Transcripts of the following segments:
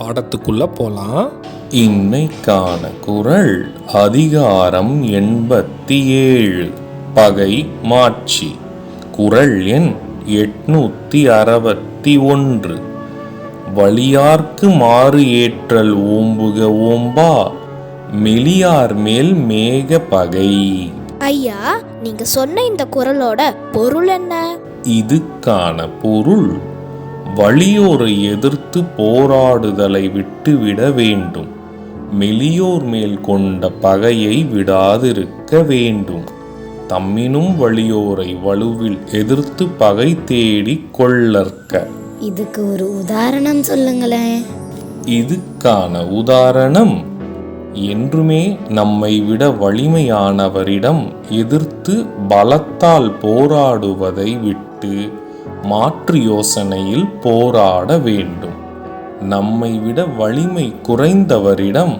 பாடத்துக்குள்ள போலாம். இன்னைக்கான குரல் அதிகாரம் எண்பத்தி ஏழு பகை மாட்சி. குரல் எண் எட்நூத்தி அறுபத்தி ஒன்று. வலியார்க்கு மாறு ஏற்றல் ஓம்புக ஓம்பா மெலியார் மேல் மேக பகை. ஐயா நீங்க சொன்ன இந்த குரலோட பொருள் என்ன? இதுக்கான பொருள் வலியோரை எதிர்த்து போராடுதலை விட்டுவிட வேண்டும். மெலியோர் மேல் கொண்ட பகையை விடாதிருக்க வேண்டும். தம்மினும் வலியோரை வலுவில் எதிர்த்து பகை தேடிக் கொள்ளற்க. இதுக்கு ஒரு உதாரணம் சொல்லுங்களேன் இதுக்கான உதாரணம் என்றுமே நம்மை விட வலிமையானவரிடம் எதிர்த்து பலத்தால் போராடுவதை விட்டு மாற்று யோசனையில் போராட வேண்டும். நம்மை விட வலிமை குறைந்தவரிடம்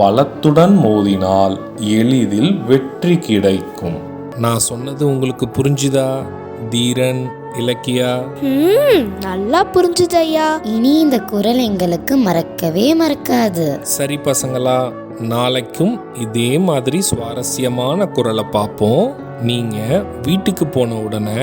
பலத்துடன் மோதினால் எளிதில் வெற்றி கிடைக்கும். நான் சொன்னது உங்களுக்கு புரிஞ்சுதா தீரன் இலக்கியா? நல்லா புரிஞ்சுது ஐயா இனி இந்த குரல் எங்களுக்கு மறக்கவே மறக்காது. சரி பசங்களா நாளைக்கும் இதே மாதிரி சுவாரஸ்யமான குரலை பார்ப்போம். நீங்க வீட்டுக்கு போன உடனே